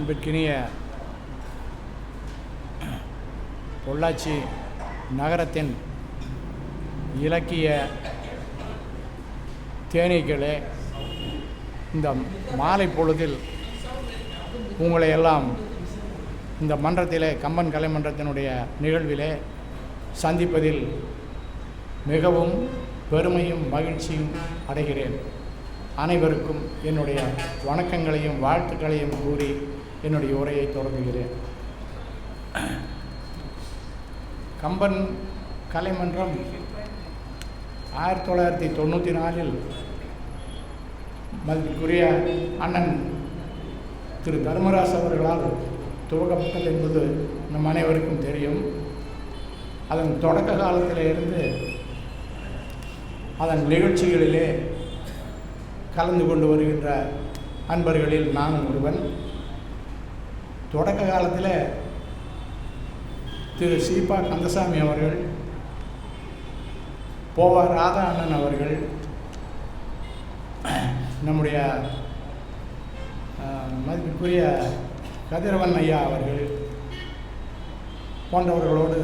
அன்பிற்கினிய பொள்ளாச்சி நகரத்தின் இலக்கிய தேனீக்களே இந்த மாலை பொழுதில் உங்களை எல்லாம் இந்த மன்றத்திலே கம்பன் கலைமன்றத்தினுடைய நிகழ்விலே சந்திப்பதில் மிகவும் பெருமையும் மகிழ்ச்சியும் அடைகிறேன். அனைவருக்கும் என்னுடைய வணக்கங்களையும் வாழ்த்துக்களையும் கூறி என்னுடைய உரையை தொடங்குகிறேன். கம்பன் கலைமன்றம் ஆயிரத்தி தொள்ளாயிரத்தி தொண்ணூற்றி நாலில் மதிப்புக்குரிய அண்ணன் திரு தர்மராஜ் அவர்களால் துவக்கப்பட்டது என்பது நம் அனைவருக்கும் தெரியும். அதன் தொடக்க காலத்தில் இருந்து அதன் நிகழ்ச்சிகளிலே கலந்து கொண்டு வருகின்ற அன்பர்களில் நானும் ஒருவன். தொடக்க காலத்தில் திரு சீபா கந்தசாமி அவர்கள் போவா ராதா அண்ணன் அவர்கள் நம்முடைய அஹ், மதிப்பிற்குரிய கதிரவன் ஐயா அவர்கள் போன்றவர்களோடு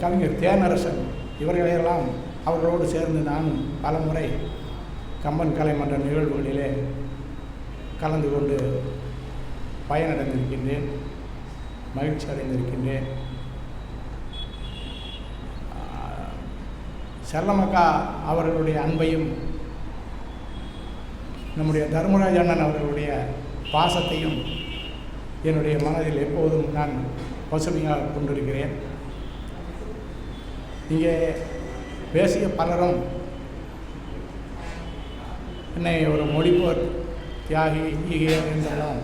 கவிஞர் தேனரசன் இவர்களையெல்லாம் அவர்களோடு சேர்ந்து நானும் பலமுறை கம்பன் கலைமன்ற நிகழ்வுகளிலே கலந்து கொண்டு பயனடைந்திருக்கின்றேன். மகிழ்ச்சி அடைந்திருக்கின்றேன். செல்லமக்கா அவர்களுடைய அன்பையும் நம்முடைய தர்மராஜ் அண்ணன் அவர்களுடைய பாசத்தையும் என்னுடைய மனதில் எப்போதும் நான் பசுமையாக கொண்டிருக்கிறேன். இங்கே பேசிய பலரும் என்னை ஒரு மொழிபோர் தியாகி ஈகியர் என்றெல்லாம்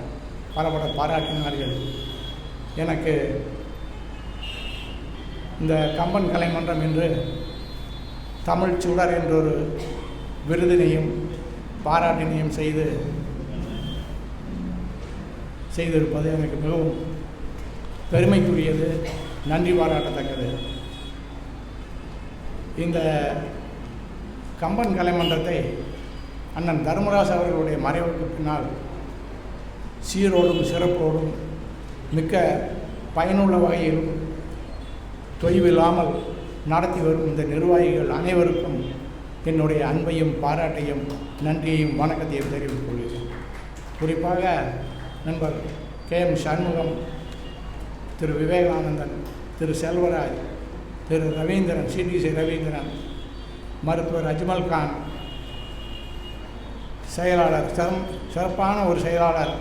பலபட பாராட்டினார்கள். எனக்கு இந்த கம்பன் கலைமன்றம் என்று தமிழ் சுடர் என்றொரு விருதினையும் பாராட்டினையும் செய்து செய்திருப்பது எனக்கு மிகவும் பெருமைக்குரியது நன்றி பாராட்டத்தக்கது. இந்த கம்பன் கலைமன்றத்தை அண்ணன் தர்மராஜ் அவர்களுடைய மறைவுக்கு பின்னால் சீரோடும் சிறப்போடும் மிக்க பயனுள்ள வகையிலும் தொய்வில்லாமல் நடத்தி வரும் இந்த நிர்வாகிகள் அனைவருக்கும் என்னுடைய அன்பையும் பாராட்டையும் நன்றியையும் வணக்கத்தையும் தெரிவித்துக் கொள்கிறேன். குறிப்பாக நண்பர் K. M. Shanmugam Thiru. Vivekanandan Thiru. Selvaraj Thiru. Ravindran CDC Ravindran மருத்துவர் அஜ்மல் கான் செயலாளர் சிறம் சிறப்பான ஒரு செயலாளர்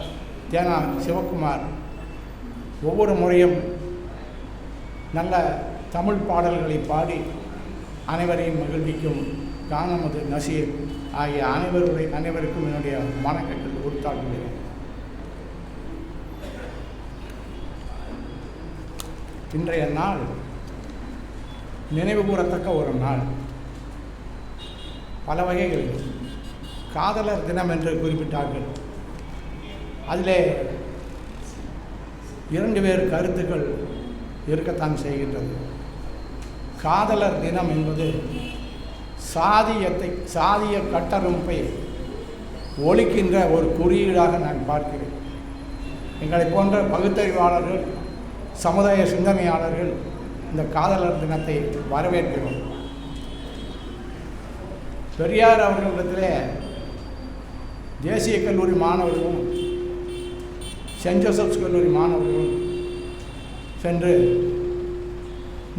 தேனா சிவக்குமார் ஒவ்வொரு முறையும் நல்ல தமிழ் பாடல்களை பாடி அனைவரையும் மகிழ்விக்கும் கானமது நசீர் ஆகிய அனைவருடைய அனைவருக்கும் என்னுடைய வணக்கங்கள். உறுத்தாடுகிறேன் இன்றைய நாள் நினைவு கூறத்தக்க ஒரு நாள். பல வகைகளில் காதலர் தினம் என்று குறிப்பிட்டார்கள். அதிலே இரண்டு வேறு கருத்துக்கள் இருக்கத்தான் செய்கின்றது. காதலர் தினம் என்பது சாதியத்தை சாதிய கட்டமைப்பை ஒழிக்கின்ற ஒரு குறியீடாக நான் பார்க்கிறேன். எங்களை போன்ற பகுத்தறிவாளர்கள் சமுதாய சிந்தனையாளர்கள் இந்த காதலர் தினத்தை வரவேற்கிறோம். பெரியார் அவர்களிடத்திலே தேசிய கல்லூரி மாணவர்களும் சென்ட் ஜோசப்ஸ் கல்லூரி மாணவர்களும் சென்று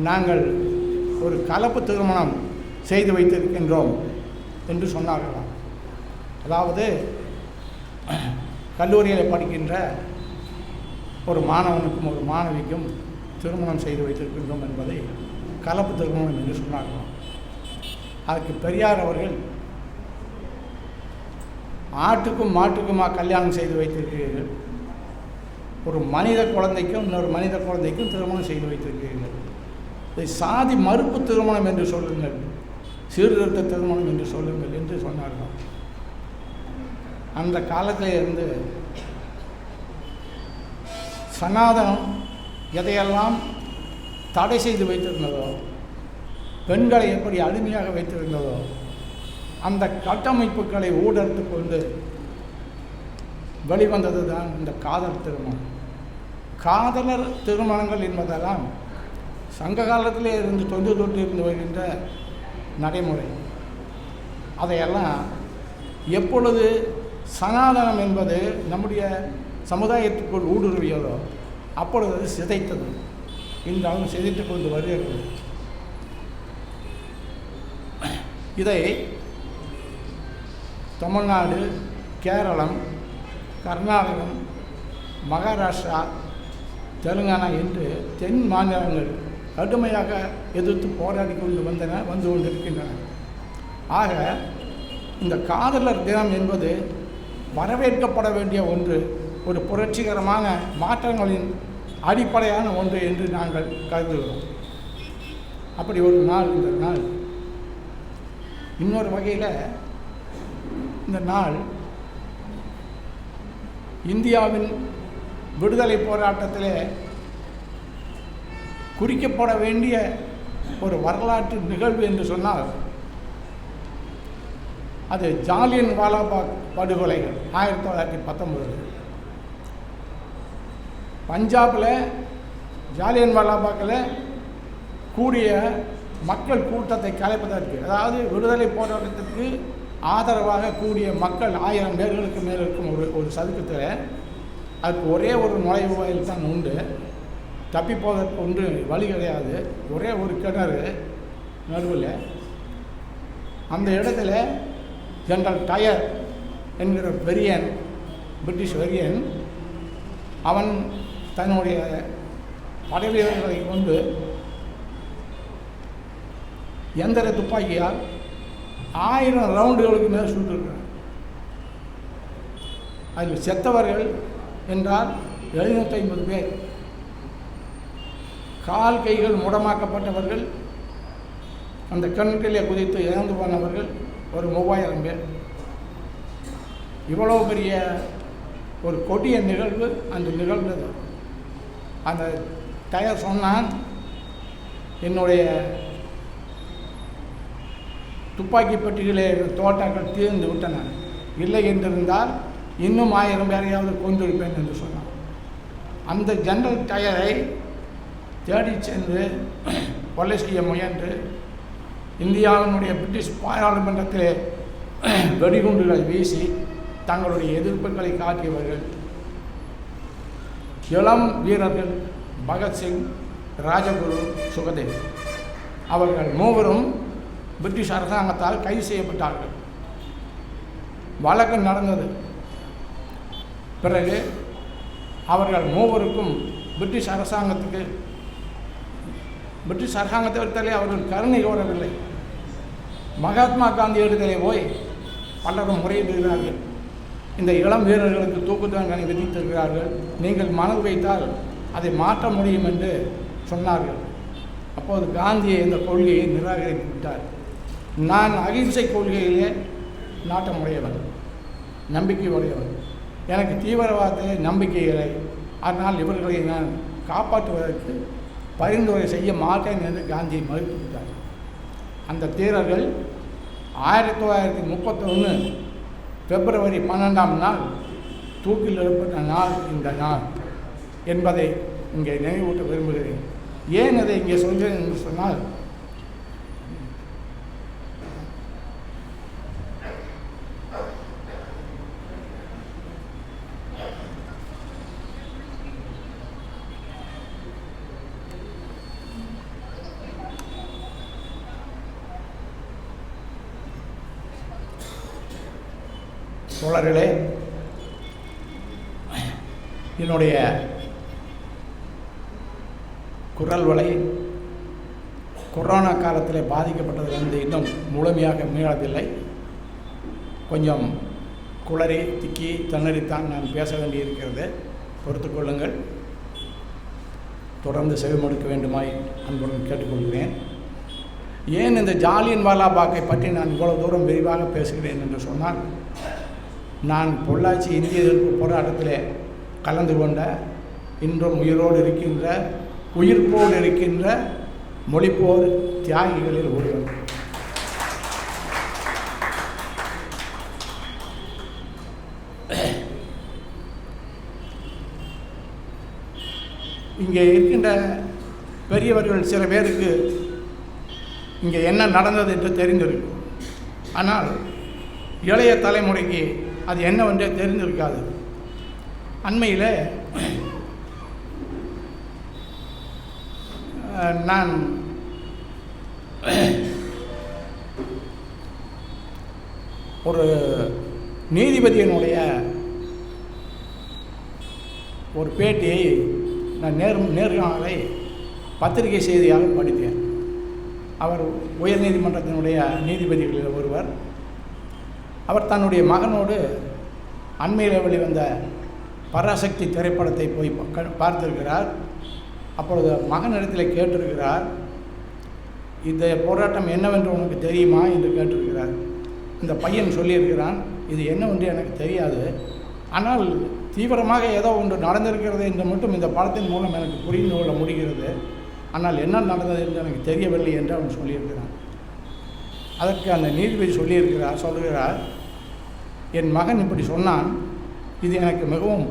நாங்கள் ஒரு கலப்பு திருமணம் செய்து வைத்திருக்கின்றோம் என்று சொன்னார்களாம். அதாவது கல்லூரியில் படிக்கின்ற ஒரு மாணவனுக்கும் ஒரு மாணவிக்கும் திருமணம் செய்து வைத்திருக்கின்றோம் என்பதை கலப்பு திருமணம் என்று சொன்னார்களாம். அதுக்கு பெரியார் அவர்கள் ஆட்டுக்கும் மாட்டுக்குமா கல்யாணம் செய்து வைத்திருக்கிறீர்கள்? ஒரு மனித குழந்தைக்கும் இன்னொரு மனித குழந்தைக்கும் திருமணம் செய்து வைத்திருக்கிறீர்கள். இதை சாதி மறுப்பு திருமணம் என்று சொல்லுங்கள். சீர்திருத்த திருமணம் என்று சொல்லுங்கள் என்று சொன்னார்கள். அந்த காலத்தில் இருந்து சனாதனம் எதையெல்லாம் தடை செய்து வைத்திருந்ததோ பெண்களை எப்படி அடிமையாக வைத்திருந்ததோ அந்த கட்டமைப்புகளை ஊடறுத்து கொண்டு வெளிவந்தது தான் இந்த காதல் திருமணம். காதலர் திருமணங்கள் என்பதெல்லாம் சங்க காலத்திலே இருந்து தொன்று தொட்டு இருந்து வருகின்ற நடைமுறை. அதையெல்லாம் எப்பொழுது சனாதனம் என்பது நம்முடைய சமுதாயத்துக்குள் ஊடுருவியதோ அப்பொழுது அது சிதைத்தது. இன்றாலும் சிதைத்து கொண்டு வருகிறது. இதை தமிழ்நாடு கேரளம் கர்நாடகம் மகாராஷ்டிரா தெலுங்கானா என்று தென் மாநிலங்கள் கடுமையாக எதிர்த்து போராடி கொண்டு வந்தன வந்து கொண்டிருக்கின்றன. ஆக இந்த காதலர் தினம் என்பது வரவேற்கப்பட வேண்டிய ஒன்று ஒரு புரட்சிகரமான மாற்றங்களின் அடிப்படையான ஒன்று என்று நாங்கள் கருதுகிறோம். அப்படி ஒரு நாள் இந்த நாள். இன்னொரு வகையில் இந்த நாள் இந்தியாவின் விடுதலை போராட்டத்திலே குறிக்கப்பட வேண்டிய ஒரு வரலாற்று நிகழ்வு என்று சொன்னால் அது ஜாலியன் வாலாபாக் படுகொலைகள் ஆயிரத்தி தொள்ளாயிரத்தி பத்தொம்பது பஞ்சாபில் ஜாலியன் வாலாபாக்கில் கூடிய மக்கள் கூட்டத்தை கலைப்பதற்கு அதாவது விடுதலை போராட்டத்திற்கு ஆதரவாக கூடிய மக்கள் ஆயிரம் பேர்களுக்கு மேல் இருக்கும் ஒரு ஒரு சதுக்கத்தில் அதுக்கு ஒரே ஒரு நுழைவு வாயில் தான் உண்டு. தப்பி போவதற்கு ஒன்று வழி கிடையாது. ஒரே ஒரு கிணறு நடுவில். அந்த இடத்துல ஜென்ரல் டயர் என்கிற வெறியன் பிரிட்டிஷ் வெறியன் அவன் தன்னுடைய படை வீரர்களை கொண்டு எந்திர துப்பாக்கியால் ஆயிரம் ரவுண்டுகளுக்கு மேல் சுட்டுருக்கிறான். அதில் செத்தவர்கள் என்றால் எழுநூற்றி ஐம்பது பேர். கால் கைகள் முடமாக்கப்பட்டவர்கள் அந்த கிணற்றிலே குதித்து இறந்து போனவர்கள் ஒரு மூவாயிரம் பேர். இவ்வளோ பெரிய ஒரு கொடிய நிகழ்வு அந்த நிகழ்ந்தது. அந்த டயர் சொன்னான் என்னுடைய துப்பாக்கி பெட்டிகளே தோட்டாக்கள் தீர்ந்து விட்டன. இல்லை என்றிருந்தால் இன்னும் ஆயிரம் பேரையாவது கொண்டிருப்பேன் என்று சொன்னான். அந்த ஜெனரல் டயரை தேடி சென்று கொலை செய்ய முயன்று இந்தியாவினுடைய பிரிட்டிஷ் பாராளுமன்றத்திலே வெடிகுண்டுகளை வீசி தங்களுடைய எதிர்ப்புகளை காட்டியவர்கள் இளம் வீரர்கள் பகத்சிங் ராஜகுரு சுகதேவ். அவர்கள் மூவரும் பிரிட்டிஷ் அரசாங்கத்தால் கைது செய்யப்பட்டார்கள். வழக்கு நடந்தது. பிறகு அவர்கள் மூவருக்கும் பிரிட்டிஷ் அரசாங்கத்துக்கு பிரிட்டிஷ் அரசாங்கத்தை எடுத்தாலே அவர்கள் கருணை கோரவில்லை. மகாத்மா காந்தி இடத்திலே போய் பலரும் முறையிடுகிறார்கள் இந்த இளம் வீரர்களுக்கு தூக்கு தண்டனை விதித்திருக்கிறார்கள். நீங்கள் மனது வைத்தால் அதை மாற்ற முடியும் என்று சொன்னார்கள். அப்போது காந்தியை இந்த கொள்கையை நிராகரித்து விட்டார். நான் அகிம்சை கொள்கையிலே நாட்டமுடையவன் நம்பிக்கை உடையவன் எனக்கு தீவிரவாத நம்பிக்கை இல்லை. அதனால் இவர்களை நான் காப்பாற்றுவதற்கு பரிந்துரை செய்ய மாட்டேன் என்று காந்தி மறுத்து விட்டார். அந்த தீரர்கள் ஆயிரத்தி தொள்ளாயிரத்தி முப்பத்தொன்று பிப்ரவரி பன்னெண்டாம் நாள் தூக்கில் எழுப்பின நாள் இந்த நாள் என்பதை இங்கே நினைவூட்ட விரும்புகிறேன். ஏன் அதை இங்கே சொல்கிறேன் என்று சொன்னால் தோழர்களே என்னுடைய குரல் வலை கொரோனா காலத்தில் பாதிக்கப்பட்டதிலிருந்து இன்னும் முழுமையாக மீளவில்லை. கொஞ்சம் குளறி திக்கி திணறித்தான் நான் பேச வேண்டியிருக்கிறது. பொறுத்துக் கொள்ளுங்கள். தொடர்ந்து செவிமடுக்க வேண்டுமாய் அன்புடன் கேட்டுக்கொள்கிறேன். ஏன் இந்த ஜாலியன் வாலாபாக்கை பற்றி நான் இவ்வளவு தூரம் விரிவாக பேசுகிறேன் என்று சொன்னால் நான் பொள்ளாச்சி இந்திய எதிர்ப்பு போராட்டத்தில் கலந்து கொண்ட இன்றும் உயிரோடு இருக்கின்ற உயிர்ப்போடு இருக்கின்ற மொழிப்போர் தியாகிகளில் ஒருவன் இங்கே இருக்கின்ற பெரியவர்கள் சில பேருக்கு இங்கே என்ன நடந்தது என்று தெரிந்திருக்கும். ஆனால் இளைய தலைமுறைக்கு அது என்னவென்றே தெரிந்திருக்காது அண்மையில் நான் ஒரு நீதிபதியினுடைய ஒரு பேட்டியை நான் நேர் நேர்காணலை பத்திரிகை செய்தியாக படித்தேன். அவர் உயர்நீதிமன்றத்தினுடைய நீதிபதிகளில் ஒருவர். அவர் தன்னுடைய மகனோடு அண்மையில் வெளிவந்த பராசக்தி திரைப்படத்தை போய் பார்த்திருக்கிறார். அப்பொழுது மகனிடத்தில் கேட்டிருக்கிறார் இந்த போராட்டம் என்னவென்று உனக்கு தெரியுமா? என்று கேட்டிருக்கிறார். இந்த பையன் சொல்லியிருக்கிறான் இது என்னவென்று எனக்கு தெரியாது. ஆனால் தீவிரமாக ஏதோ ஒன்று நடந்திருக்கிறது என்று மட்டும் இந்த படத்தின் மூலம் எனக்கு புரிந்து கொள்ள முடிகிறது. ஆனால் என்ன நடந்தது என்று எனக்கு தெரியவில்லை என்று அவன் சொல்லியிருக்கிறான். அதற்கு அந்த நீதிபதி சொல்லியிருக்கிறார் சொல்லுகிறார் என் மகன் இப்படி சொன்னான் இது எனக்கு மிகவும்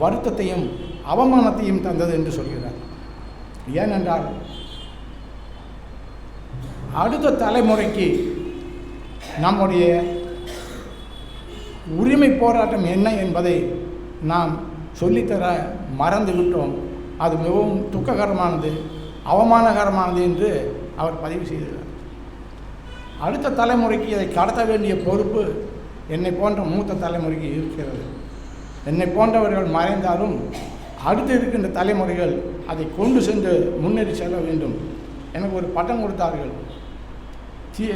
வருத்தத்தையும் அவமானத்தையும் தந்தது என்று சொல்கிறார். ஏனென்றால் அடுத்த தலைமுறைக்கு நம்முடைய உரிமை போராட்டம் என்ன என்பதை நாம் சொல்லித்தர மறந்து விட்டோம் அது மிகவும் துக்ககரமானது அவமானகரமானது என்று அவர் பதிவு செய்கிறார் அடுத்த தலைமுறைக்கு இதை கடத்த வேண்டிய பொறுப்பு என்னை போன்ற மூத்த தலைமுறைக்கு இருக்கிறது. என்னை போன்றவர்கள் மறைந்தாலும் அடுத்து இருக்கின்ற தலைமுறைகள் அதை கொண்டு சென்று முன்னேறி செல்ல வேண்டும். எனக்கு ஒரு பட்டம் கொடுத்தார்கள். சி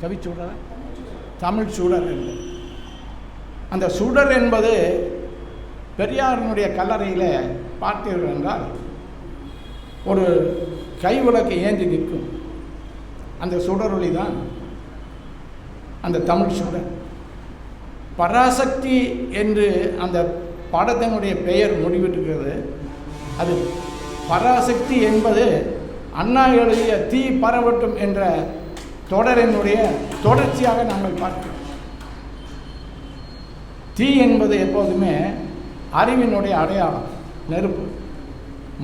கவிச்சூடர் தமிழ் சூடர் என்று. அந்த சுடர் என்பது பெரியாரினுடைய கல்லறையில் பார்த்தீர்கள் என்றால் ஒரு கைவிளக்கு ஏந்தி நிற்கும். அந்த சுடரொளி தான் அந்த தமிழ் சுடர் பராசக்தி என்று அந்த படத்தினுடைய பெயர் முடிவிட்டிருக்கிறது. அது பராசக்தி என்பது அண்ணா எழுதிய தீ பரவட்டும் என்ற தொடரினுடைய தொடர்ச்சியாக நாங்கள் பார்க்கிறோம். தீ என்பது எப்போதுமே அறிவினுடைய அடையாளம் நெருப்பு.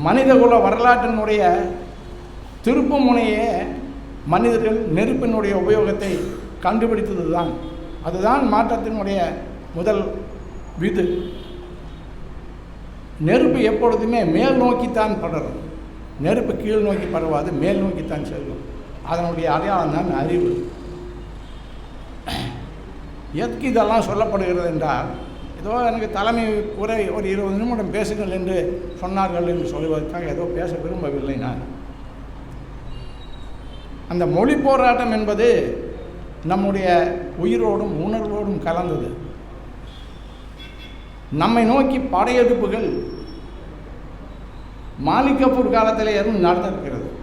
மனிதகுல வரலாற்றினுடைய திருப்பு முனையே மனிதர்கள் நெருப்பினுடைய உபயோகத்தை கண்டுபிடித்தது தான் அதுதான் மாற்றத்தினுடைய முதல் விது. நெருப்பு எப்பொழுதுமே மேல் நோக்கித்தான் படரும். நெருப்பு கீழ் நோக்கி பரவாது மேல் நோக்கித்தான் செல்லும். அதனுடைய அடையாளம் தான் அறிவு. எதுக்கு இதெல்லாம் சொல்லப்படுகிறது என்றால் ஏதோ எனக்கு தலைமை உரை ஒரு இருபது நிமிடம் பேசுங்கள் என்று சொன்னார்கள் என்று சொல்வதற்காக ஏதோ பேச விரும்பவில்லை நான். அந்த மொழி போராட்டம் என்பது நம்முடைய உயிரோடும் உணர்வோடும் கலந்தது. நம்மை நோக்கி படையெடுப்புகள் மாலிக்கபூர் காலத்தில் இருந்து நடந்திருக்கிறது.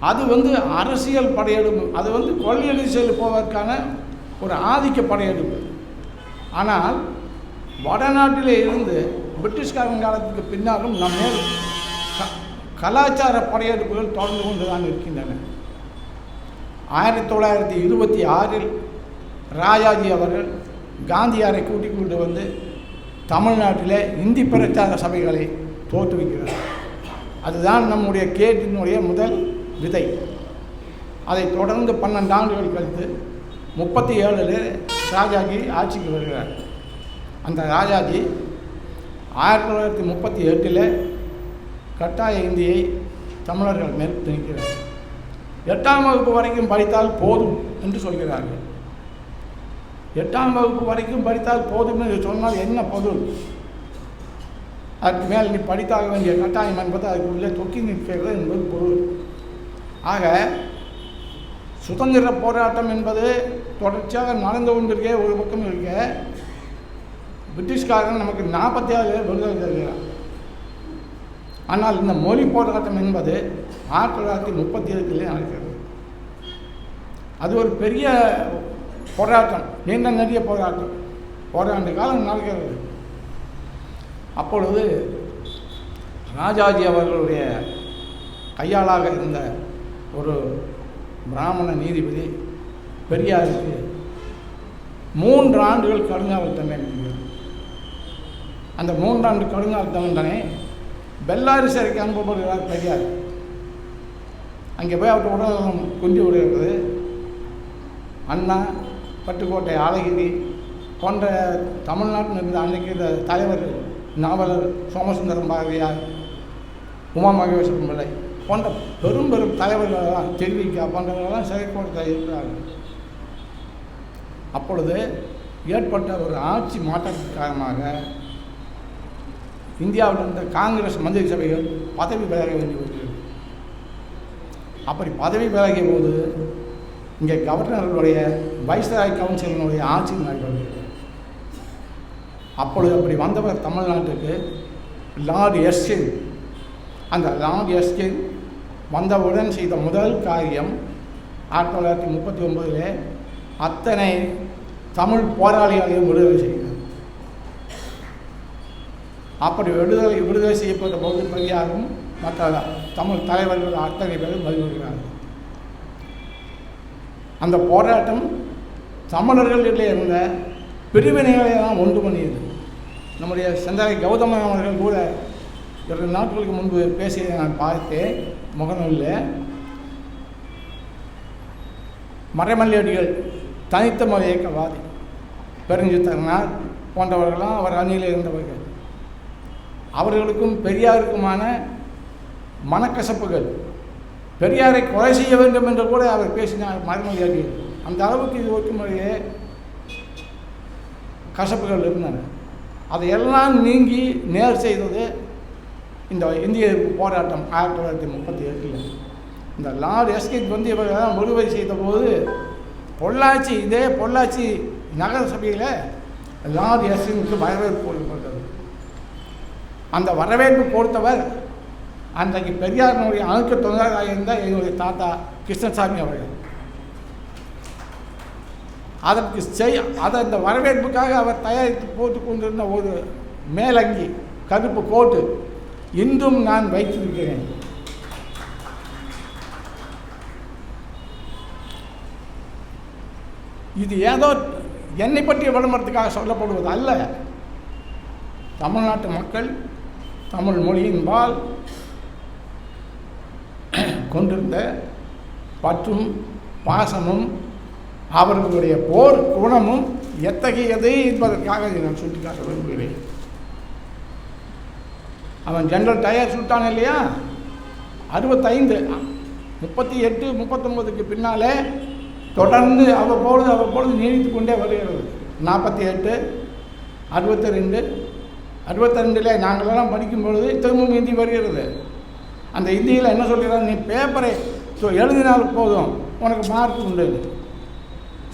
அது வந்து அரசியல் படையெடுப்பு அது வந்து கொள்ளையடி செல்லு போவதற்கான ஒரு ஆதிக்க படையெடுப்பு. ஆனால் வடநாட்டிலே இருந்து பிரிட்டிஷ்காரன் காலத்துக்கு பின்னாலும் நம்ம க- கலாச்சார படையெடுப்புகள் தொடர்ந்து கொண்டு தான் இருக்கின்றன. ஆயிரத்தி தொள்ளாயிரத்தி இருபத்தி ஆறில் ராஜாஜி அவர்கள் காந்தியாரை கூட்டிக் கொண்டு வந்து தமிழ்நாட்டில் இந்தி பிரச்சார சபைகளை தோற்றுவிக்கிறார். அதுதான் நம்முடைய கேட்டினுடைய முதல் விதை. அதை தொடர்ந்து பன்னெண்டு ஆண்டுகள் கழித்து முப்பத்தி ஏழில் ராஜாஜி ஆட்சிக்கு வருகிறார். அந்த ராஜாஜி ஆயிரத்தி தொள்ளாயிரத்தி முப்பத்தி எட்டில் கட்டாய இந்தியை தமிழர்கள் மேற்கு திணிக்கிறார் எட்டாம் வகுப்பு வரைக்கும் படித்தால் போதும் என்று சொல்கிறார்கள். எட்டாம் வகுப்பு வரைக்கும் படித்தால் போதும் என்று சொன்னால் என்ன பொருள்? அதற்கு மேல் நீ படித்தாக வேண்டிய கட்டாயம் என்பது அதுக்கு உள்ளே தொக்கி நிற்கிறது என்பது பொருள். ஆக சுதந்திர போராட்டம் என்பது தொடர்ச்சியாக நடந்து கொண்டிருக்கே ஒரு பக்கம் இருக்க பிரிட்டிஷ்காரன் நமக்கு நாற்பத்தி ஆறு விடுதலை தருகிறான் ஆனால் இந்த மொழி போராட்டம் என்பது ஆயிரத்தி தொள்ளாயிரத்தி முப்பத்தி ஏழுலேயே நடக்கிறது. அது ஒரு பெரிய போராட்டம் நீண்ட நெடிய போராட்டம். ஓராண்டு காலம் நடக்கிறது. அப்பொழுது ராஜாஜி அவர்களுடைய கையாளாக இருந்த ஒரு பிராமண நீதிபதி பெரியாருக்கு மூன்று ஆண்டுகள் கடுங்காவல் தண்டனை அந்த மூன்றாண்டு கடுங்காவல் தண்டனை பெல்லாரி சிறைக்கு அனுப்பப்படுகிறார் பெரியார். அங்கே போய் அவர்கிட்ட உடல்நலம் குஞ்சு விடுகிறது. அண்ணா பட்டுக்கோட்டை ஆலகிரி போன்ற தமிழ்நாட்டில் இருந்த அன்றைக்கு இருந்த தலைவர்கள் நாவலர் சோமசுந்தரம் பாரதியார் உமா மகேஸ்வரம் பிள்ளை போன்ற பெரும் பெரும் தலைவர்களெல்லாம் தெரிவிக்கா போன்றவர்களெல்லாம் சிறைக்கோட்டத்தில் இருக்கிறார்கள். அப்பொழுது ஏற்பட்ட ஒரு ஆட்சி மாற்றத்தின் காரணமாக இந்தியாவில் இருந்த காங்கிரஸ் மந்திரி சபைகள் பதவி விலக வேண்டி வருகிறது அப்படி பதவி விலகிய போது இங்கே கவர்னர்களுடைய வைஸ்ராய் கவுன்சிலினுடைய ஆட்சி நடைபெறுகிறது அப்பொழுது அப்படி வந்தவர் தமிழ்நாட்டுக்கு லார்ட் எஸ்கின் அந்த லார்ட் எஸ்கின் வந்தவுடன் செய்த முதல் காரியம் ஆயிரத்தி தொள்ளாயிரத்தி முப்பத்தி ஒன்பதிலே அத்தனை தமிழ் போராளிகளையும் விடுதலை செய்தார். அப்படி விடுதலை விடுதலை செய்யப்பட்ட போது பெரியாரும் மற்ற தமிழ் தலைவர்கள் அத்தனை பேரும் வருகிறார்கள் அந்த போராட்டம் தமிழர்களிடையே இருந்த பிரிவினைகளை தான் ஒன்று பண்ணியது. நம்முடைய செந்தாய் கௌதம அவர்கள் கூட இரண்டு நாட்களுக்கு முன்பு பேசியதை நான் பார்த்தேன் முகநூலில் மறைமல்லியடிகள் தனித்த மத இயக்கவாதி பெருஞ்சித்தரனார் போன்றவர்களாம் அவர் அணியில் இருந்தவர்கள். அவர்களுக்கும் பெரியாருக்குமான மனக்கசப்புகள் பெரியாரை கொலை செய்ய வேண்டும் என்று கூட அவர் பேசினார் மறைமொழியாடிகள் அந்த அளவுக்கு இது ஒற்றுமொழியே கசப்புகள் இருந்தன. அதையெல்லாம் நீங்கி நேர் செய்தது இந்த இந்திய போராட்டம் ஆயிரத்தி தொள்ளாயிரத்தி முப்பத்தி எட்டில். இந்த லார்ட் எஸ்கேட் வந்து இவர்கள் விடுதலை செய்த போது பொள்ளாச்சி இதே பொள்ளாச்சி நகர சபையில் லார்ட் எஸ்கினுக்கு வரவேற்பு கொடுக்கப்பட்டது. அந்த வரவேற்பு கொடுத்தவர் அன்றைக்கு பெரியாரினுடைய அணுக்க தொழிலாளராக இருந்தால் என்னுடைய தாத்தா கிருஷ்ணசாமி அவர்கள். அதற்கு செய் அதை இந்த வரவேற்புக்காக அவர் தயாரித்து போட்டு கொண்டிருந்த ஒரு மேலங்கி கருப்பு கோட்டு இன்றும் நான் வைத்திருக்கிறேன். இது ஏதோ என்னை பற்றிய விளம்பரத்துக்காக சொல்லப்படுவது அல்ல. தமிழ்நாட்டு மக்கள் தமிழ் மொழியின்பால் கொண்டிருந்த பற்றும் பாசமும் அவர்களுடைய போர் குணமும் எத்தகையது என்பதற்காக இதை நான் சுட்டிக்காட்ட விரும்புகிறேன். அவன் ஜெனரல் டயர் சுட்டான் இல்லையா? அறுபத்தைந்து முப்பத்தி எட்டு முப்பத்தொம்போதுக்கு பின்னாலே தொடர்ந்து அவ்வப்பொழுது அவ்வப்பொழுது நீடித்து கொண்டே வருகிறது. நாற்பத்தி எட்டு அறுபத்தி ரெண்டு அறுபத்தி ரெண்டில் நாங்களெல்லாம் படிக்கும் பொழுது திரும்பவும் ஹிந்தி வருகிறது. அந்த இந்தியில் என்ன சொல்லிடுறாங்க? நீ பேப்பரை ஸோ எழுதினால் போதும். உனக்கு மார்க் உண்டு.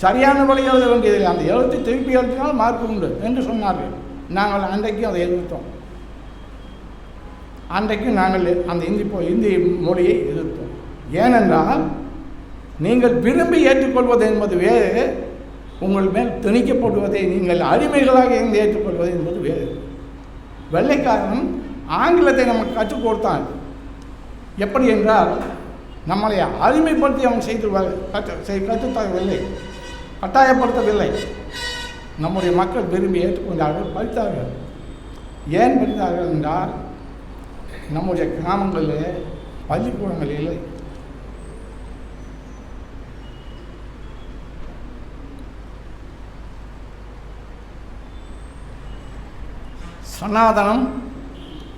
சரியான வழி எழுத வேண்டியதில்லை. அந்த எழுத்து திருப்பி எழுத்தினாலும் மார்க் உண்டு என்று சொன்னார்கள். நாங்கள் அன்றைக்கும் அதை எதிர்த்தோம். அன்றைக்கும் நாங்கள் அந்த இந்தி போ இந்தி மொழியை எதிர்த்தோம். ஏனென்றால் நீங்கள் விரும்பி ஏற்றுக்கொள்வது என்பது வேறு உங்கள் மேல் திணிக்கப்படுவதை நீங்கள் அடிமைகளாக இருந்து ஏற்றுக்கொள்வது என்பது வேறு. வெள்ளைக்காரன் ஆங்கிலத்தை நமக்கு கற்றுக் கொடுத்தான். எப்படி என்றால் நம்மளை அடிமைப்படுத்தி அவன் செய்து கற்று செய் கற்றுத்தரவில்லை. கட்டாயப்படுத்தவில்லை. நம்முடைய மக்கள் விரும்பி ஏற்றுக்கொண்டார்கள் படித்தார்கள் ஏன் படித்தார்கள் என்றால் நம்முடைய கிராமங்களில் பள்ளிக்கூடங்கள் இல்லை. சனாதனம்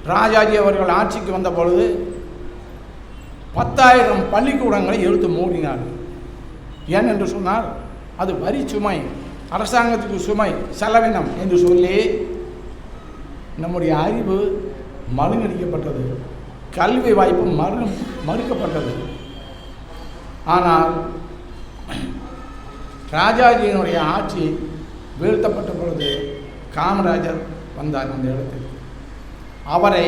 ராஜாஜி அவர்கள் ஆட்சிக்கு வந்த பொழுது பத்தாயிரம் பள்ளிக்கூடங்களை எடுத்து மூடினார். ஏன் என்று சொன்னால் அது வரி சுமை அரசாங்கத்துக்கு சுமை செலவினம் என்று சொல்லி நம்முடைய அறிவு மழுங்கடிக்கப்பட்டது. கல்வி வாய்ப்பு மறு மறுக்கப்பட்டது. ஆனால் ராஜாஜியினுடைய ஆட்சி வீழ்த்தப்பட்ட பொழுது காமராஜர் வந்தார் அந்த இடத்துக்கு அவரை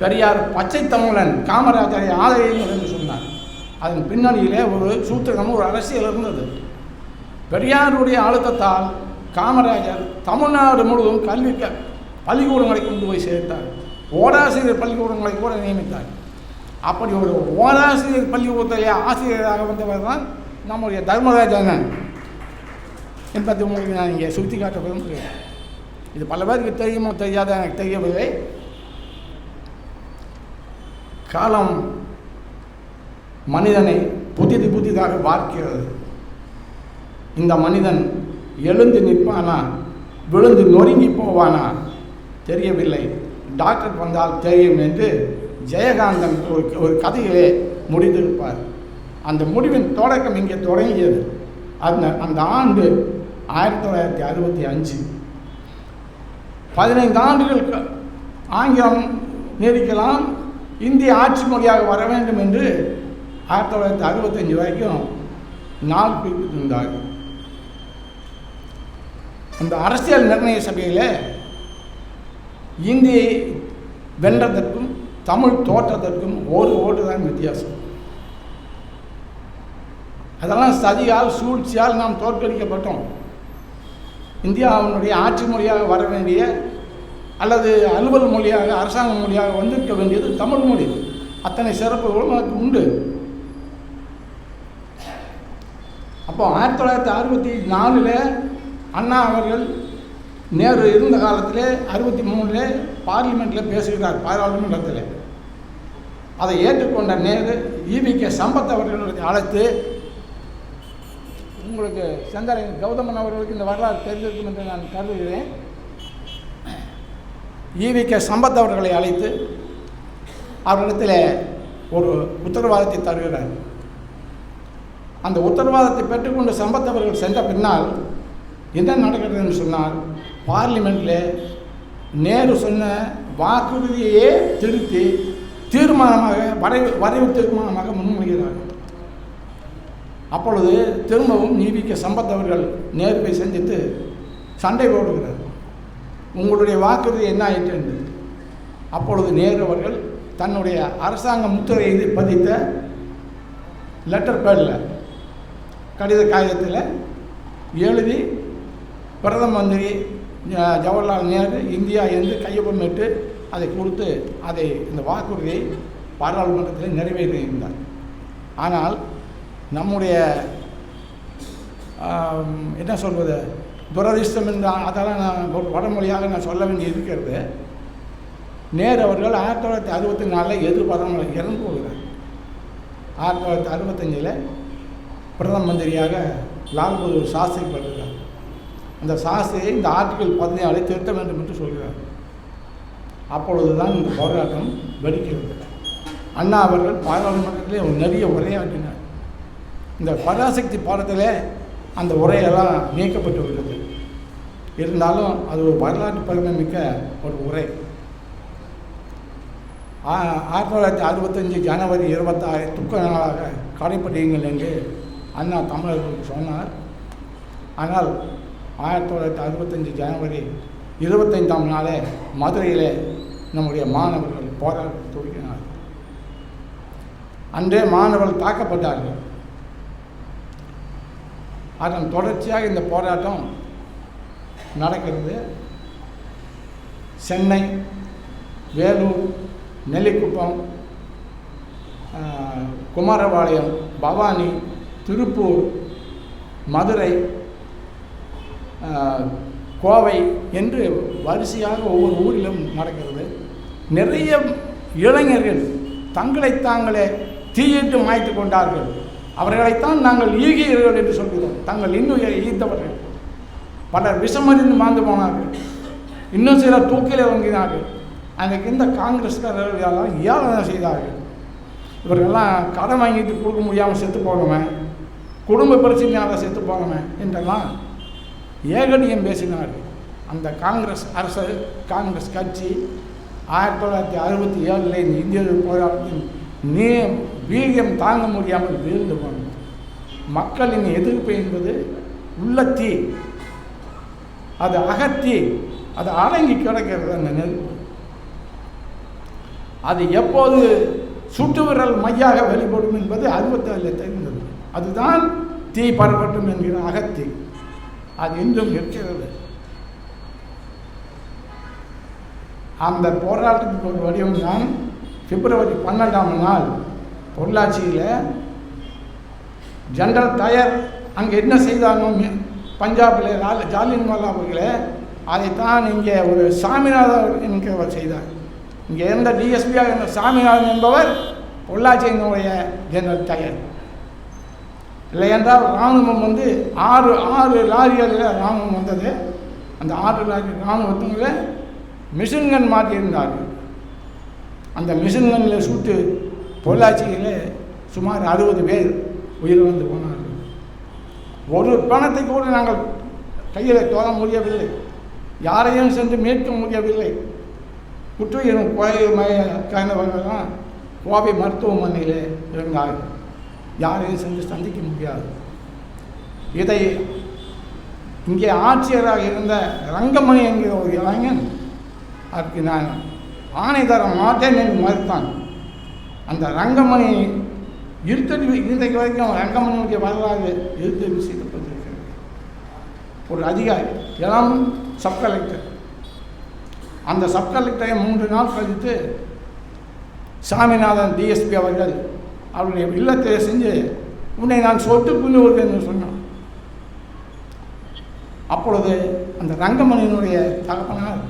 பெரியார் பச்சை தமிழன் காமராஜரை ஆதரியுங்கள் என்று சொன்னார். அதன் பின்னணியிலே ஒரு சூத்திரம் ஒரு அரசியல் இருந்தது. பெரியாருடைய அழுத்தத்தால் காமராஜர் தமிழ்நாடு முழுவதும் கல்வி பள்ளிக்கூடங்களை கொண்டு போய் சேர்த்தார். ஓராசிரியர் பள்ளிக்கூடங்களை கூட நியமித்தார். அப்படி ஒரு ஓராசிரியர் பள்ளிக்கூடத்திலே ஆசிரியராக வந்தவர் தான் நம்முடைய தர்மராஜன் என்பதை உங்களுக்கு நான் இங்கே சுற்றி காட்ட விரும்புகிறேன். இது பல பேருக்கு தெரியுமோ தெரியாத எனக்கு தெரியவில்லை. காலம் மனிதனை புதிது புதிதாக பார்க்கிறது. இந்த மனிதன் எழுந்து நிற்பானா? விழுந்து நொறுங்கி போவானா? தெரியவில்லை. டாக்டர் வந்தால் தெரியும் என்று ஜெயகாந்தன் ஒரு ஒரு கதையிலே முடிந்திருப்பார் அந்த முடிவின் தொடக்கம் இங்கே தொடங்கியது. அந்த அந்த ஆண்டு ஆயிரத்தி தொள்ளாயிரத்தி அறுபத்தி அஞ்சு. பதினைந்து ஆண்டுகளுக்கு ஆங்கிலம் நீடிக்கலாம். இந்திய ஆட்சி மொழியாக வர வேண்டும் என்று ஆயிரத்தி தொள்ளாயிரத்தி அறுபத்தஞ்சு வரைக்கும் நாள் குறிப்பிட்டிருந்தார்கள் அந்த அரசியல் நிர்ணய சபையில் இந்தியை வென்றதற்கும் தமிழ் தோற்றதற்கும் ஒரு ஓட்டு தான் வித்தியாசம். அதெல்லாம் சதியால் சூழ்ச்சியால் நாம் தோற்கடிக்கப்பட்டோம். இந்தியாவினுடைய ஆட்சி மொழியாக வர வேண்டிய அல்லது அலுவல் மொழியாக அரசாங்க மொழியாக வந்திருக்க வேண்டியது தமிழ் மொழி. அத்தனை சிறப்புகளும் அதுக்கு உண்டு. அப்போ ஆயிரத்தி தொள்ளாயிரத்தி அறுபத்தி நாலில் அண்ணா அவர்கள் நேரு இருந்த காலத்தில் அறுபத்தி மூணில் பார்லிமெண்ட்டில் பேசுகிறார் பாராளுமன்றத்தில். அதை ஏற்றுக்கொண்ட நேரு ஈவி கே சம்பத் அவர்களை அழைத்து உங்களுக்கு சந்திரன் கௌதமன் அவர்களுக்கு இந்த வரலாறு தெரிஞ்சிருக்கும் என்று நான் கருதுகிறேன். ஈவி கே சம்பத் அவர்களை அழைத்து அவர்களிடத்தில் ஒரு உத்தரவாதத்தை தருகிறார். அந்த உத்தரவாதத்தை பெற்றுக்கொண்டு சம்பத் அவர்கள் சென்ற பின்னால் என்ன நடக்கிறதுன்னு சொன்னால் பார்லிமெண்ட்டில் நேரு சொன்ன வாக்குறுதியையே திருத்தி தீர்மானமாக வரைவு வரைவு தீர்மானமாக முன்மொழிகிறார்கள். அப்பொழுது திரும்பவும் நீவிக்க சம்பத் அவர்கள் நேருவை சந்தித்து சண்டை போடுகிறார். உங்களுடைய வாக்குறுதி என்ன ஆயிற்று என்று. அப்பொழுது நேரு அவர்கள் தன்னுடைய அரசாங்க முத்திரையை பதித்த லெட்டர் பேடில் கடித காகிதத்தில் எழுதி பிரதம மந்திரி ஜவஹர்லால் நேரு இந்தியா என்று கையொப்பமிட்டு அதை கொடுத்து அதை இந்த வாக்குறுதியை பாராளுமன்றத்தில் நிறைவேற்றியிருந்தார். ஆனால் நம்முடைய என்ன சொல்வது? துரதிர்ஷ்டம் என்று அதெல்லாம் நான் வடமொழியாக நான் சொல்ல வேண்டி இருக்கிறது. நேரு அவர்கள் ஆயிரத்தி தொள்ளாயிரத்தி அறுபத்தி நாலில் எதிர்பாராமல் இறந்து போகிறார். ஆயிரத்தி தொள்ளாயிரத்தி அறுபத்தஞ்சில் பிரதம மந்திரியாக லால் பகதூர் சாஸ்திரி பெறுகிறார் அந்த சாஸ்திரியை இந்த ஆர்டிகல் பதினேழை திருத்த வேண்டும் என்று சொல்கிறார். அப்பொழுது தான் இந்த போராட்டம் வெடிக்கிறது. அண்ணா அவர்கள் பாராளுமன்றத்திலே ஒரு நிறைய உரையாற்றினார் இந்த பராசக்தி பாடத்தில் அந்த உரையெல்லாம் நீக்கப்பட்டு விட்டது. இருந்தாலும் அது ஒரு வரலாற்று பெருமை மிக்க ஒரு உரை. ஆயிரத்தி தொள்ளாயிரத்தி அறுபத்தஞ்சு ஜனவரி இருபத்தாறு துக்க நாளாக கடைப்பிடியுங்கள் என்று அண்ணா தமிழர்களுக்கு சொன்னார். ஆனால் ஆயிரத்தி தொள்ளாயிரத்தி அறுபத்தஞ்சு ஜனவரி இருபத்தைந்தாம் நாளே மதுரையிலே நம்முடைய மாணவர்கள் போராட்ட துவக்கினார் அன்றே மாணவர்கள் தாக்கப்பட்டார்கள். அதன் தொடர்ச்சியாக இந்த போராட்டம் நடக்கிறது. சென்னை வேலூர் நெல்லிக்குப்பம் குமாரபாளையம் பவானி திருப்பூர் மதுரை கோவை என்று வரிசையாக ஒவ்வொரு ஊரிலும் நடக்கிறது. நிறைய இளைஞர்கள் தங்களை தாங்களே தீயிட்டு மாய்த்து கொண்டார்கள். அவர்களைத்தான் நாங்கள் ஈகியர்கள் என்று சொல்கிறோம். தங்கள் இன்னும் ஈர்த்தவர்கள். பலர் விஷமறிந்து மாந்து போனார்கள். இன்னும் சிலர் தூக்கிலே வங்கினார்கள் அன்றைக்கு இந்த காங்கிரஸ்காரர்கள் எல்லாம் ஏழை செய்தார்கள். இவர்களெல்லாம் கடன் வாங்கிட்டு கொடுக்க முடியாமல் செத்து போகமே குடும்ப பிரச்சனையால் செத்து போகமே என்றெல்லாம் ஏகடியம் பேசினார்கள். அந்த காங்கிரஸ் அரசு காங்கிரஸ் கட்சி ஆயிரத்தி தொள்ளாயிரத்தி அறுபத்தி ஏழில் இந்த இந்திய போராட்டத்தின் நீ வீரியம் தாங்க முடியாமல் வீழ்ந்து போனது. மக்களின் எதிர்ப்பு என்பது உள்ள தீ அது அகத்தி அது அடங்கி கிடக்கிறது அந்த நெருப்பு அது எப்போது சுட்டு விரல் மையாக வெளிப்படும் என்பது அறுபத்தேழில் தெரிந்தது. அதுதான் தீ பரவட்டும் என்கிற அகத்தி. அது இன்றும் இருக்கிறது. அந்த போராட்டத்துக்கு ஒரு வடிவம் தான் பிப்ரவரி பன்னெண்டாம் நாள் பொள்ளாச்சியில் ஜெனரல் டயர் அங்கே என்ன செய்தாங்க பஞ்சாபில் லால் ஜாலியன்வாலா அவர்களே அதைத்தான் இங்கே ஒரு சாமிநாதர் என்கிறவர் செய்தார். இங்கே இருந்த டிஎஸ்பியாக இருந்த சாமிநாதன் என்பவர் பொள்ளாச்சியினுடைய ஜெனரல் டயர் இல்லையென்றால் இராணுவம் வந்து ஆறு ஆறு லாரிகளில் இராணுவம் வந்தது. அந்த ஆறு லாரி இராணுவத்தில் மிஷின்கன் மாட்டியிருந்தார்கள் அந்த மிஷின்கனில் சுட்டு பொள்ளாச்சியில் சுமார் அறுபது பேர் உயிர் வந்து போனார் ஒரு பணத்தை கூட நாங்கள் கையில் தோற முடியவில்லை யாரையும் சென்று மீட்க முடியவில்லை. குற்றுயிரும் கொலை கோவை மருத்துவமனையில் இருந்தார்கள். யாரையும் சென்று சந்திக்க முடியாது. இதை இங்கே ஆட்சியராக இருந்த ரங்கமணி என்கிற ஒரு இளைஞன் அதுக்கு நான் ஆணை தர மாட்டேன் என்று மறுத்தான். அந்த ரங்கமணி இருத்தடி இன்றைக்கு வரைக்கும் ரங்கமனுடைய வரலாறு இருத்தடி செய்யப்பட்டிருக்கிறது ஒரு அதிகாரி இளம் சப் கலெக்டர் அந்த சப் கலெக்டரை மூன்று நாள் கழித்து சாமிநாதன் டிஎஸ்பி அவர்கள் அவருடைய இல்லத்தை செஞ்சு உன்னை நான் சொட்டு புண்ணுவது என்று சொன்னான் அப்பொழுது அந்த ரங்கமணியினுடைய தகப்பனார்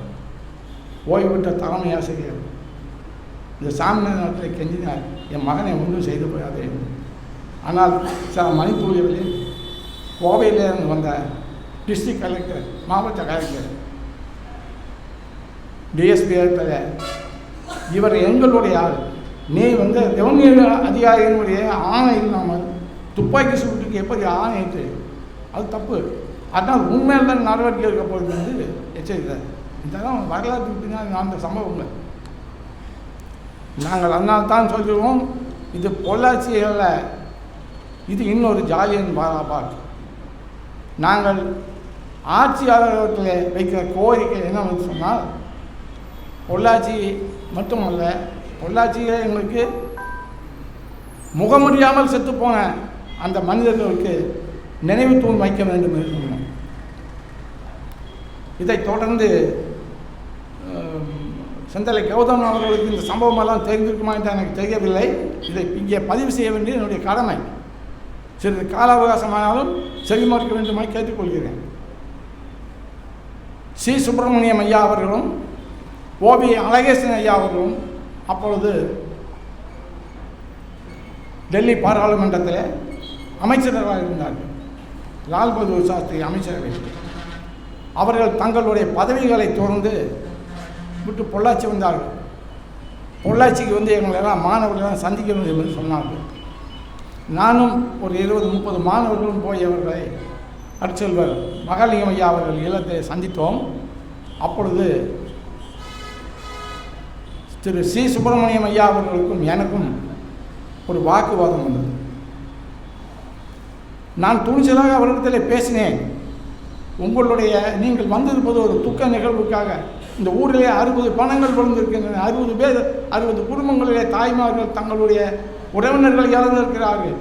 ஓய்வு பெற்ற தலைமை ஆசிரியர் இந்த சாமி நேரத்தில் கெஞ்சினார் என் மகனை ஒன்றும் செய்து போயாதே ஆனால் சில மணித்துளிகளில் கோவையிலிருந்து வந்த டிஸ்ட்ரிக்ட் கலெக்டர் மாவட்ட கலெக்டர் டிஎஸ்பி இடத்துல இவர் எங்களுடைய ஆள். நீ வந்து ரெவன்யூ அதிகாரியினுடைய ஆணை இல்லாமல் துப்பாக்கி சூட்டுக்கு எப்படி ஆணையிட்டு அது தப்பு. அதனால் உண்மையில் தான் நடவடிக்கை எடுக்க போகிறது வந்து எச்சரித்தார் இதெல்லாம் வரலாற்று பின்னால் நடந்த சம்பவங்கள். நாங்கள் அதனால் தான் சொல்கிறோம் இது பொள்ளாச்சி அல்ல இது இன்னொரு ஜாலியன் பாராபாத் நாங்கள் ஆட்சியாளர்களிடத்தில் வைக்கிற கோரிக்கை என்னவென்று சொன்னால் பொள்ளாச்சி மட்டுமல்ல பொள்ளாச்சியில் எங்களுக்கு முகமுடியாமல் செத்துப்போன அந்த மனிதர்களுக்கு நினைவு தூண் வைக்க வேண்டும் என்று சொன்னோம். இதைத் தொடர்ந்து செந்தலை கௌதம் அவர்களுக்கு இந்த சம்பவமெல்லாம் தெரிஞ்சிருக்குமா என்று எனக்கு தெரியவில்லை. இதை இங்கே பதிவு செய்ய வேண்டியது என்னுடைய கடமை. சிறிது கால அவகாசமானாலும் செவிமறுக்க வேண்டுமாய் கேட்டுக்கொள்கிறேன். சி. சுப்பிரமணியம் ஐயா அவர்களும் ஓபி அழகேசன் ஐயா அவர்களும் அப்பொழுது டெல்லி பாராளுமன்றத்தில் அமைச்சர்களாக இருந்தார்கள். லால் பகதூர் சாஸ்திரி அமைச்சரவை. அவர்கள் தங்களுடைய பதவிகளை தொடர்ந்து விட்டு பொள்ளாச்சி வந்தார்கள். பொள்ளாச்சிக்கு வந்து எங்களெல்லாம் மாணவர்களெல்லாம் சந்திக்க வேண்டும் என்று சொன்னார்கள். நானும் ஒரு இருபது முப்பது மாணவர்களும் போய் அவர்களை அருட்செல்வர் மகாலிங்கம் ஐயா அவர்கள் இல்லத்தை சந்தித்தோம். அப்பொழுது திரு சி. சுப்பிரமணியம் ஐயா அவர்களுக்கும் எனக்கும் ஒரு வாக்குவாதம் வந்தது. நான் துணிச்சலாக அவரிடத்தில் பேசினேன். உங்களுடைய நீங்கள் வந்திருப்பது ஒரு துக்க நிகழ்வுக்காக. இந்த ஊரிலே அறுபது பணங்கள் விழுந்திருக்கின்றன அறுபது பேர் அறுபது குடும்பங்களிலே தாய்மார்கள் தங்களுடைய உறவினர்கள் இழந்திருக்கிறார்கள்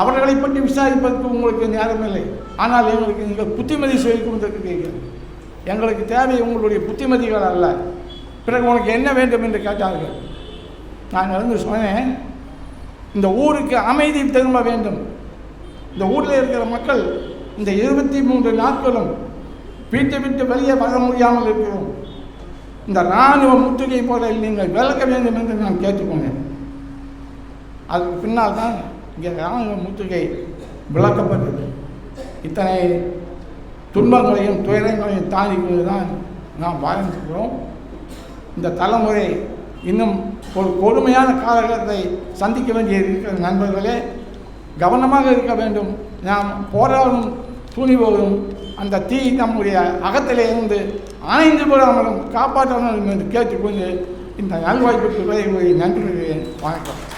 அவர்களை பற்றி விசாரிப்பதற்கு உங்களுக்கு நேரமில்லை. ஆனால் எங்களுக்கு நீங்கள் புத்திமதி சொல்லிக் கொண்டிருக்கிறீர்கள். எங்களுக்கு தேவை உங்களுடைய புத்திமதிகள் அல்ல. பிறகு உனக்கு என்ன வேண்டும் என்று கேட்டார்கள். நான் இருந்து சொன்னேன் இந்த ஊருக்கு அமைதி திரும்ப வேண்டும். இந்த ஊரில் இருக்கிற மக்கள் இந்த இருபத்தி மூன்று நாட்களும் வீட்டை விட்டு வெளியே வர முடியாமல் இருக்கிறோம். இந்த இராணுவ முற்றுகை போல நீங்கள் விளக்க வேண்டும் என்று நான் கேட்டுக்கொண்டேன். அதுக்கு பின்னால் தான் இங்கே இராணுவ முற்றுகை விளக்கப்பட்டது. இத்தனை துன்பங்களையும் துயரங்களையும் தாண்டி கொண்டு தான் நாம் வாழ்ந்துக்கிறோம் இந்த தலைமுறை இன்னும் ஒரு கொடுமையான காலகட்டத்தை சந்திக்க வேண்டிய இருக்கிற நண்பர்களே கவனமாக இருக்க வேண்டும். நாம் போராடும் துணிவோடும் அந்த தீ நம்முடைய அகத்திலே இருந்து அணைந்து போடாமலும் காப்பாற்ற என்று கேட்டுக்கொண்டு இந்த நல்வாய்ப்புக்கு நன்றி வணக்கம்.